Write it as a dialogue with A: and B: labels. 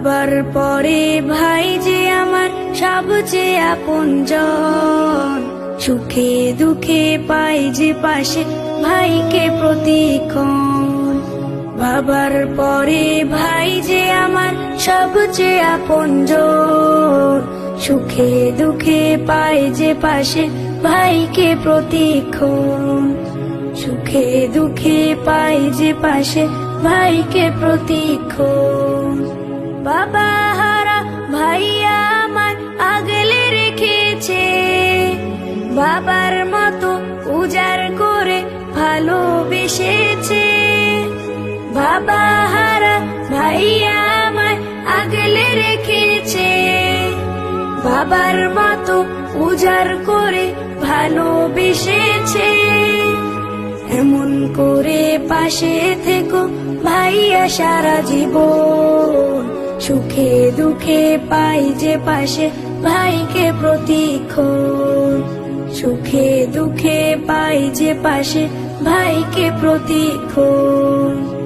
A: বাবার পরে ভাই যে আমার সবচেয়ে আপনজন। সুখে দুঃখে পাই যে পাশে ভাইকে প্রতিক্ষণ। বাবার পরে ভাই যে আমার সবচেয়ে আপনজন। সুখে দুঃখে পাই যে পাশে ভাইকে প্রতিক্ষণ। সুখে দুঃখে পাই যে পাশে ভাইকে প্রতিক্ষণ। বাবার মতো উজাড় করে ভালোবেসেছে। বাবা হারা ভাইয়া আমার আগলে রেখেছে। বাবার মতো উজাড় করে ভালোবেসেছে। এমন করে পাশে থেকো ভাইয়া সারা জীবন। সুখে দুঃখে পাই যে পাশে ভাইকে প্রতিক্ষণ। সুখে দুঃখে পাই যে পাশে ভাইকে প্রতিক্ষণ।